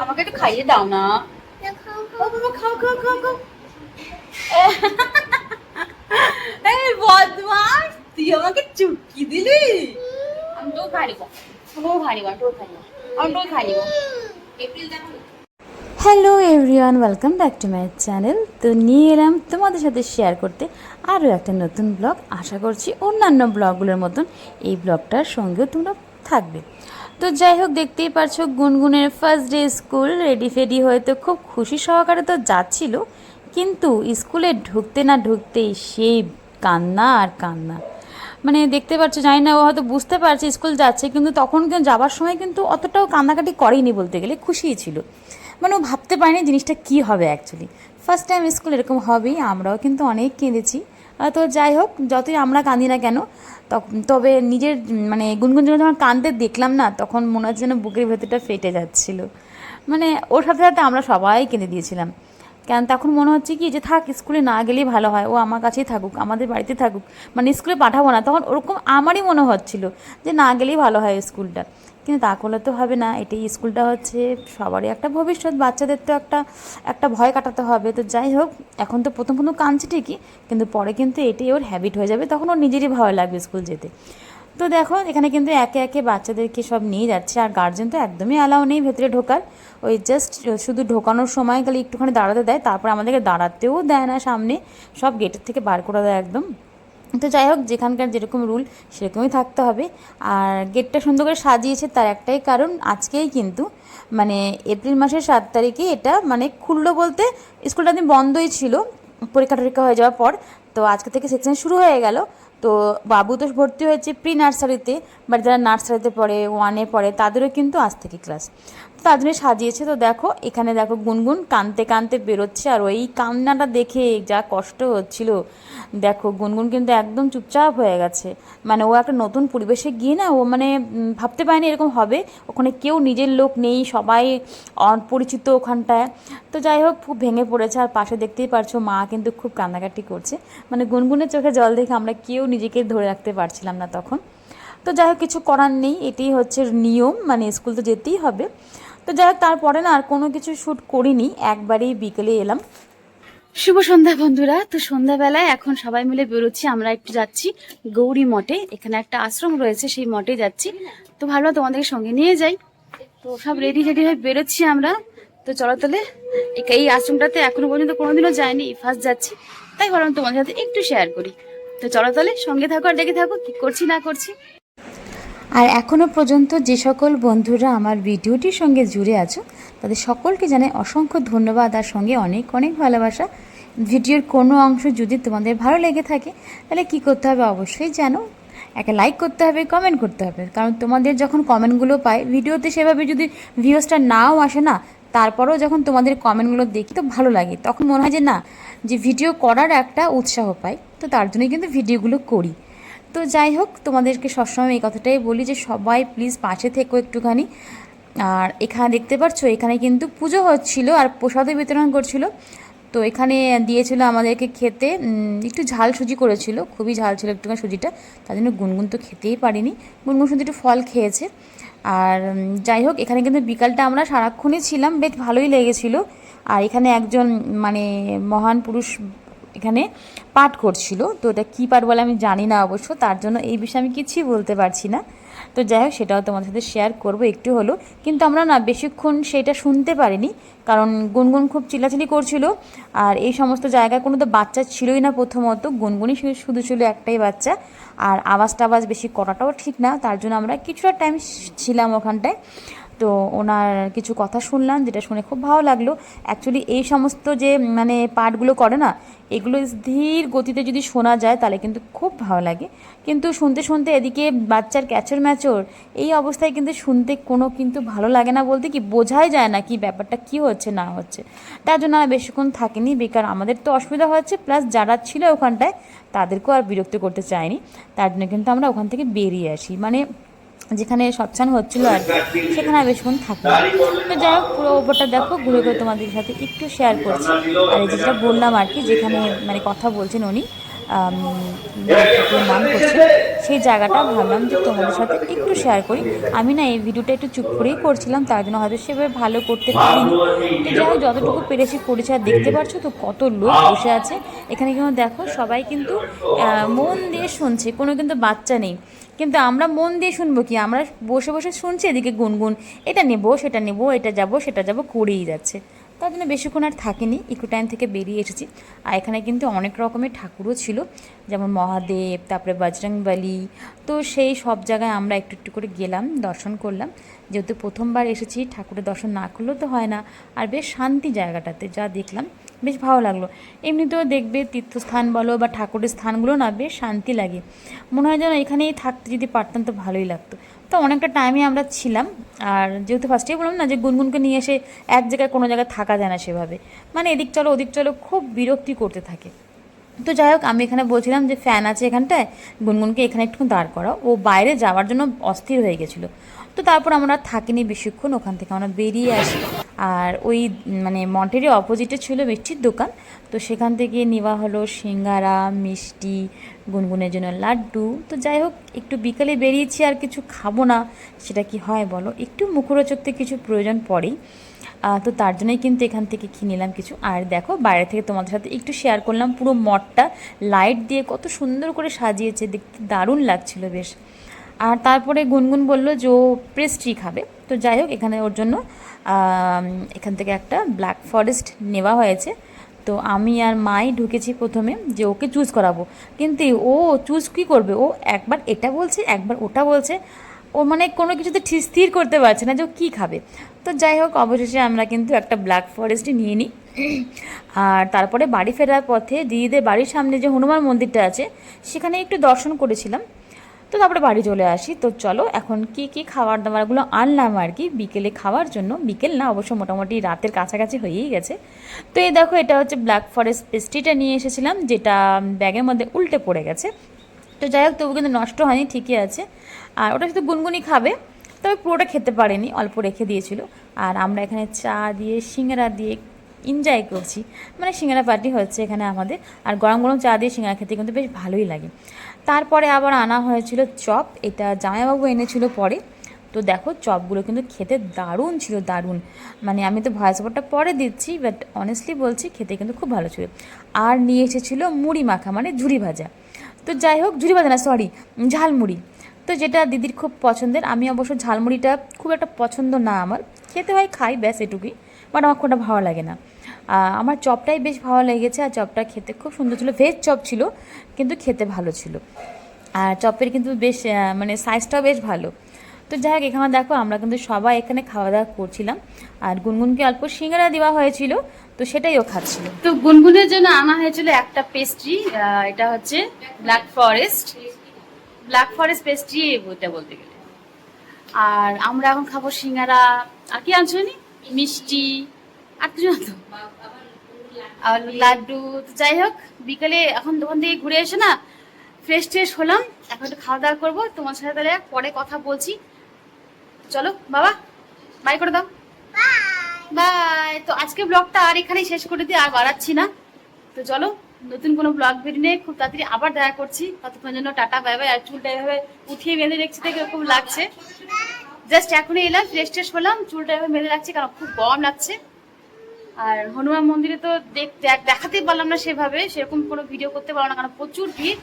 আমাকে একটু খাইয়ে দাও না। বাবা খাও খাও খাও খাও। এই বদমাস তুই আমাকে চুটকি দিলি? আমি তো খাই নিব খাই নিব তোকেও খাই নিব আমি খাই নিব এপ্রিল দেখো hello everyone welcome back to my channel তো নিয়ে এলাম তোমাদের সাথে শেয়ার করতে আরও একটা নতুন ব্লগ আশা করছি অন্যান্য ব্লগগুলোর মতন এই ব্লগটার সঙ্গেও তোমরা থাকবে। তো যাই হোক, দেখতেই পারছ, গুনগুনের ফার্স্ট ডে স্কুল রেডি ফেডি হয়ে তো খুব খুশি সহকারে তো যাচ্ছিল, কিন্তু স্কুলে ঢুকতে না ঢুকতেই সেই কান্না আর কান্না। মানে দেখতে পাচ্ছ জানি না, ও হয়তো বুঝতে পারছে স্কুল যাচ্ছে, কিন্তু তখন কিন্তু যাবার সময় কিন্তু অতটাও কান্নাকাটি করেনি বলতে গেলে, খুশিই ছিল। মানে ও ভাবতে পারেনি জিনিসটা কি হবে অ্যাকচুয়ালি ফার্স্ট টাইম স্কুল এরকম হবেই, আমরাও কিন্তু অনেক কেঁদেছি। তো যাই হোক, যতই আমরা কাঁদি না কেন তবে নিজের মানে গুনগুন যখন যখন কাঁদতে দেখলাম না, তখন মনে হচ্ছে যেন বুকের ভেতরটা ফেটে যাচ্ছিল। মানে ওর সাথে সাথে আমরা সবাই কেঁদে দিয়েছিলাম। কেন তখন মনে হচ্ছে কি, যে থাক, স্কুলে না গেলেই ভালো হয়, ও আমার কাছেই থাকুক, আমাদের বাড়িতে থাকুক। মানে স্কুলে পাঠাবো না, তখন ওরকম আমারই মনে হচ্ছিল যে না গেলেই ভালো হয় স্কুলটা। কিন্তু তা করলে তো হবে না। এটাই স্কুলটা হচ্ছে সবারই একটা ভবিষ্যৎ, বাচ্চাদের তো একটা একটা ভয় কাটাতে হবে। তো যাই হোক, এখন তো প্রথম প্রথম কাঁদছে ঠিকই, কিন্তু পরে কিন্তু এটাই ওর হ্যাবিট হয়ে যাবে, তখন ওর নিজেরই ভয় লাগবে স্কুল যেতে। তো দেখো, এখানে কিন্তু একে একে বাচ্চাদেরকে সব নিয়ে যাচ্ছে, আর গার্জেন তো একদমই অ্যালাউ নেই ভেতরে ঢোকার। ওই জাস্ট শুধু ঢোকানোর সময় খালি একটুখানি দাঁড়াতে দেয়, তারপর আমাদেরকে দাঁড়াতেও দেয় না সামনে। সব গেটের থেকে বার করে দেয় একদম। তো যাই হোক, যেখানকার যেরকম রুল সেরকমই থাকতে হবে। আর গেটটা সুন্দর করে সাজিয়েছে তার একটাই কারণ, আজকেই কিন্তু মানে এপ্রিল মাসের সাত তারিখে এটা মানে খুললো বলতে, স্কুলটা দিন বন্ধই ছিল, পরীক্ষা টরীক্ষা হয়ে যাওয়ার পর। তো আজকে থেকে সেকশন শুরু হয়ে গেল। তো বাবু তো ভর্তি হয়েছে প্রি নার্সারিতে বাট যারা নার্সারিতে পড়ে ওয়ানে পড়ে, তাদেরও কিন্তু আজ থেকে ক্লাস তার জন্য সাজিয়েছে। তো দেখো, এখানে দেখো গুনগুন কানতে কানতে বেরোচ্ছে আর ওই কান্নাটা দেখে যা কষ্ট হচ্ছিল। দেখো, গুনগুন কিন্তু একদম চুপচাপ হয়ে গেছে। মানে ও একটা নতুন পরিবেশে গিয়ে না, ও মানে ভাবতে পারেনি এরকম হবে। ওখানে কেউ নিজের লোক নেই, সবাই অপরিচিত ওখানটায়। তো যাই হোক, খুব ভেঙে পড়েছে আর পাশে দেখতেই পারছ, মা কিন্তু খুব কান্নাকাটি করছে। মানে গুনগুনের চোখে জল দেখে আমরা কেউ নিজেকে ধরে রাখতে পারছিলাম না তখন। তো যাই হোক, কিছু করার নেই। এটাই হচ্ছে নিয়ম। মানে স্কুল তো যেতেই হবে। তো যাই হোক, তারপরে না আর কোনো কিছু শ্যুট করিনি। একবারেই বিকেলে এলাম। শুভ সন্ধ্যা বন্ধুরা। তো সন্ধ্যাবেলায় এখন সবাই মিলে বেরোচ্ছি, আমরা একটু যাচ্ছি গৌরী মঠে। এখানে একটা আশ্রম রয়েছে, সেই মঠে যাচ্ছি। তো ভাবলাম তোমাদেরকে সঙ্গে নিয়ে যাই। তো সব রেডি রেডি হয়ে বেরোচ্ছি আমরা। তো চলো তাহলে, এই আশ্রমটাতে এখনও পর্যন্ত কোনোদিনও যাইনি ফার্স্ট যাচ্ছি। তাই ভাবলাম তোমাদের সাথে একটু শেয়ার করি। তো চলো তাহলে সঙ্গে থাকো আর দেখে থাকো কি করছি, না করছি। আর এখনও পর্যন্ত যে সকল বন্ধুরা আমার ভিডিওটির সঙ্গে জুড়ে আছো, তাদের সকলকে জানাই অসংখ্য ধন্যবাদ। আর সঙ্গে অনেক অনেক ভালোবাসা। ভিডিওর কোনো অংশ যদি তোমাদের ভালো লেগে থাকে, তাহলে কি করতে হবে অবশ্যই জানো। একটা লাইক করতে হবে কমেন্ট করতে হবে। কারণ তোমাদের যখন কমেন্টগুলো পাই, ভিডিওতে সেভাবে যদি ভিউসটা নাও আসে না, তারপরেও যখন তোমাদের কমেন্টগুলো দেখি তো ভালো লাগে। তখন মনে হয় যে না, যে ভিডিও করার একটা উৎসাহ পাই। তো তার জন্যই কিন্তু ভিডিওগুলো করি। তো যাই হোক, তোমাদেরকে সবসময় এই কথাটাই বলি যে সবাই প্লিজ পাশে থেকো একটুখানি। আর এখানে দেখতে পাচ্ছ এখানে কিন্তু পুজো হচ্ছিল আর প্রসাদও বিতরণ করছিল। তো এখানে দিয়েছিল আমাদেরকে খেতে একটু ঝাল সুজি করেছিল, খুবই ঝাল ছিল একটুখানি সুজিটা। তার জন্য গুনগুন তো খেতেই পারিনি। গুনগুন শুধু একটু ফল খেয়েছে। আর যাই হোক, এখানে কিন্তু বিকালটা আমরা সারাক্ষণই ছিলাম, বেশ ভালোই লেগেছিল। আর এখানে একজন মানে মহান পুরুষ এখানে পাঠ করছিল। তো এটা কী পাঠ বলে আমি জানি না অবশ্য, তার জন্য এই বিষয়ে আমি কিছুই বলতে পারছি না। তো যাই হোক, সেটাও তোমাদের সাথে শেয়ার করব একটু হলো কিন্তু আমরা না বেশিক্ষণ সেটা শুনতে পারিনি, কারণ গুনগুন খুব চিল্লাচিলি করছিল। আর এই সমস্ত জায়গায় কোনো তো বাচ্চা ছিলই না প্রথমত, গুনগুনই শুধু ছিল একটাই বাচ্চা। আর আওয়াজ টাওয়াজ বেশি করাটাও ঠিক না, তার জন্য আমরা কিছুটা টাইম ছিলাম ওখানটায়। তো ওনার কিছু কথা শুনলাম, যেটা শুনে খুব ভালো লাগল। অ্যাকচুয়ালি এই সমস্ত যে মানে পাঠগুলো করে না, এগুলো ধীর গতিতে যদি শোনা যায়, তাহলে কিন্তু খুব ভালো লাগে। কিন্তু শুনতে শুনতে এদিকে বাচ্চার ক্যাচর ম্যাচর এই অবস্থায় কিন্তু শুনতে কোনো কিন্তু ভালো লাগে না বলতে কি, বোঝাই যায় না কি ব্যাপারটা, কি হচ্ছে, না হচ্ছে। তার জন্য আর বেশিক্ষণ থাকেনি, বেকার আমাদের তো অসুবিধা হচ্ছে প্লাস যারা ছিল ওখানটায়, তাদেরকেও আর বিরক্ত করতে চায়নি তার জন্য কিন্তু আমরা ওখান থেকে বেরিয়ে আসি। মানে যেখানে সৎসান হচ্ছিল আর সেখানে বেশিক্ষণ থাকি। তো যাই হোক পুরো ওপরটা দেখো ঘুরে ঘুরে তোমাদের সাথে একটু শেয়ার করছি। আর এই যেটা বললাম আর কি যেখানে মানে কথা বলছেন উনি আম, নাম করছে সেই জায়গাটা ভাবলাম যে তোমাদের সাথে একটু শেয়ার করি। আমি না এই ভিডিওটা একটু চুপ করেই করছিলাম তার জন্য হয়তো সেভাবে ভালো করতে পারিনি। তো যাই হোক যতটুকু পেরেছি করেছি আর দেখতে পাচ্ছ তো কত লোক বসে আছে। এখানে কিন্তু দেখো সবাই কিন্তু মন দিয়ে শুনছে কোনো কিন্তু বাচ্চা নেই। কিন্তু আমরা মন দিয়ে শুনব কি? আমরা বসে বসে শুনছি এদিকে গুনগুন, এটা নেব, সেটা নেব, এটা যাব, সেটা যাব, করেই যাচ্ছে। তার জন্য বেশিক্ষণ আর থাকিনি, একটু টাইম থেকে বেরিয়ে এসেছি। আর এখানে কিন্তু অনেক রকমের ঠাকুরও ছিল, যেমন মহাদেব, তারপরে বজরংবলী। তো সেই সব জায়গায় আমরা একটু একটু করে গেলাম, দর্শন করলাম। যেহেতু প্রথমবার এসেছি, ঠাকুরের দর্শন না করলেও তো হয় না। আর বেশ শান্তি জায়গাটাতে যা দেখলাম বেশ ভালো লাগল। এমনিতেও দেখবে তীর্থস্থান বলো বা ঠাকুরের স্থানগুলো না বেশ শান্তি লাগে। মনে হয় যেন এখানেই থাকতে যদি পারতাম তো ভালোই লাগতো। তো অনেকটা টাইমে আমরা ছিলাম। আর যেহেতু ফার্স্টেই বললাম না যে গুনগুনকে নিয়ে এসে এক জায়গায় কোনো জায়গায় থাকা যায় না সেভাবে। মানে এদিক চলো, ওদিক চলো খুব বিরক্তি করতে থাকে। তো যাই হোক, আমি এখানে বলছিলাম যে ফ্যান আছে এখানটায়, গুনগুনকে এখানে একটু দাঁড় করাও। ও বাইরে যাওয়ার জন্য অস্থির হয়ে গেছিল। তো তারপর আমরা থাকিনি বেশিক্ষণ, ওখান থেকে আমরা বেরিয়ে আসি। আর ওই মানে মন্টেরই অপোজিটে ছিল মিষ্টির দোকান, তো সেখান থেকে নেওয়া হলো সিঙ্গারা, মিষ্টি, গুনগুনের জন্য লাড্ডু। তো যাই হোক, একটু বিকালে বেরিয়েছি আর কিছু খাব না, সেটা কি হয় বলো? একটু মুখরোচকতে কিছু প্রয়োজন পড়েই। তো তার জন্যই কিন্তু এখান থেকে কিনে নিলাম কিছু। আর দেখো, বাইরে থেকে তোমাদের সাথে একটু শেয়ার করলাম, পুরো মঠটা লাইট দিয়ে কত সুন্দর করে সাজিয়েছে, দেখতে দারুণ লাগছিল বেশ। আর তারপরে গুনগুন বলল যে ও পেস্ট্রি খাবে। তো যাই হোক, এখানে ওর জন্য এখান থেকে একটা ব্ল্যাক ফরেস্ট নেওয়া হয়েছে। তো আমি আর মাই ঢুকেছি প্রথমে যে ওকে চুজ করাবো। কিন্তু ও চুজ কী করবে? ও একবার এটা বলছে, একবার ওটা বলছে। ও মানে কোনো কিছুতে স্থির করতে পারছে না যে ও কী খাবে। তো যাই হোক, অবশেষে আমরা কিন্তু একটা ব্ল্যাক ফরেস্টই নিয়ে নিই। আর তারপরে বাড়ি ফেরার পথে দিদিদের বাড়ির সামনে যে হনুমান মন্দিরটা আছে, সেখানে একটু দর্শন করেছিলাম। তো তারপরে বাড়ি চলে আসি। তো চলো এখন কি কি খাবার দাবারগুলো আনলাম আর কি। বিকেলে খাওয়ার জন্য। বিকেল না, অবশ্য মোটামুটি রাতের কাছাকাছি হয়েই গেছে। তো এই দেখো, এটা হচ্ছে ব্ল্যাক ফরেস্ট পেস্ট্রিটা নিয়ে এসেছিলাম, যেটা ব্যাগের মধ্যে উল্টে পড়ে গেছে। তো যাই হোক, তবু কিন্তু নষ্ট হয়নি, ঠিকই আছে। আর ওটা শুধু গুনগুনি খাবে, তবে পুরোটা খেতে পারেনি, অল্প রেখে দিয়েছিল। আর আমরা এখানে চা দিয়ে, সিঙ্গারা দিয়ে এনজয় করছি। মানে সিঙ্গারা পার্টি হচ্ছে এখানে আমাদের। আর গরম গরম চা দিয়ে সিঙ্গারা খেতে কিন্তু বেশ ভালোই লাগে। তারপরে আবার আনা হয়েছিল চপ, এটা জামাইবাবু এনেছিল পরে। তো দেখো, চপগুলো কিন্তু খেতে দারুণ ছিল, দারুণ। মানে আমি তো ভয়েস ওভারটা পরে দিচ্ছি বাট অনেস্টলি বলছি খেতে কিন্তু খুব ভালো ছিল। আর নিয়ে এসেছিল মুড়ি মাখা মানে ঝুড়ি ভাজা। তো যাই হোক ঝুড়ি ভাজা না সরি ঝালমুড়ি। তো যেটা দিদির খুব পছন্দের, আমি অবশ্য ঝালমুড়িটা খুব একটা পছন্দ না আমার। খেতে হয়, খাই ব্যাস এটুকুই বাট আমার খুব ভালো লাগে না। আমার চপটাই বেশ ভালো লেগেছে আর চপটা খেতে খুব সুন্দর ছিল। ভেজ চপ ছিল, কিন্তু খেতে ভালো ছিল। আর চপের কিন্তু বেশ মানে সাইজটাও বেশ ভালো। তো যাই হোক, এখানে দেখো আমরা কিন্তু সবাই এখানে খাওয়া দাওয়া করছিলাম। আর গুনগুনকে অল্প সিঙ্গারা দেওয়া হয়েছিল, তো সেটাই ও খাচ্ছিল। তো গুনগুনের জন্য আনা হয়েছিল একটা পেস্ট্রি এটা হচ্ছে black forest black forest pastry বইটা বলতে গেলে। আর আমরা এখন খাব সিঙ্গারা। আর কি আনছো মিষ্টি। আর কিছু না তো। আর লাড্ডু তো যাই হোক, বিকেলে এখন দোকান থেকে ঘুরে এসে না ফ্রেশ ট্রেশ হলাম। এখন একটু খাওয়া দাওয়া করব। তোমার সাথে তাহলে পরে কথা বলছি। চলো, বাবা বাই করে দাও। বাই তো আজকে ব্লগটা আর এখানেই শেষ করে দিই আর বাড়াচ্ছি না। তো চলো, নতুন কোনো ব্লগ ভিডিও নিয়ে খুব তাড়াতাড়ি আবার দেখা করছি। ততক্ষণ জন্য টাটা বাই বাই আর চুলটা এভাবে উঠিয়ে বেঁধে দেখছি দেখে এরকম লাগছে। জাস্ট এখনই এলাম ফ্রেশ ট্রেশ হলাম, চুলটা এভাবে বেঁধে রাখছি কারণ খুব গরম লাগছে। আর হনুমান মন্দিরে তো দেখ- দেখ- দেখাতে পারলাম না সেভাবে। সেরকম কোনো ভিডিও করতে পারলাম না কারণ প্রচুর ভিড়।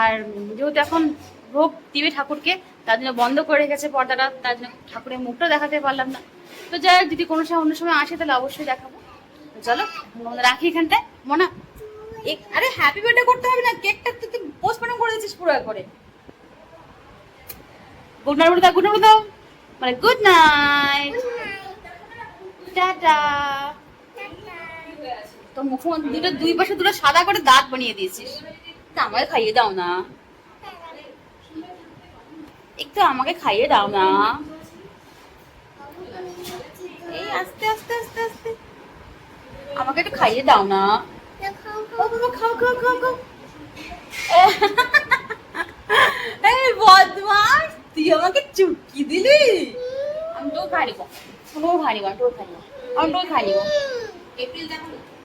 আর যেহেতু এখন ভোগ দিবে ঠাকুরকে তার জন্য বন্ধ করে রেখেছে পর্দাটা তার জন্য ঠাকুরের মুখটা দেখাতে পারলাম না। তো যাই হোক যদি কোনো সময় অন্য সময় আসে তাহলে অবশ্যই দেখাবো। তো চলো রাখি এখানটায়। মনা আরে হ্যাপি বার্থডে করতে হবে না কেকটা তো তুই পোস্টপন করে দিচ্ছিস পুরো করে গুড নাইট বলে দাও গুড নাইট দাও মানে গুড নাইট টাটা তো মুখ দুটো, দুই পাশে দুটো সাদা করে দাঁত বানিয়ে দিয়েছিস। তা আমাকে খাইয়ে দাও না। একটু আমাকে খাইয়ে দাও না। এই আস্তে আস্তে আস্তে আস্তে। আমাকে একটু খাইয়ে দাও না। খাও খাও খাও খাও। এই বদমাস তুই আমাকে চুটকি দিলি? আমি তো খাই নিব। খাই আমি তোর খাই নিব। এপ্রিল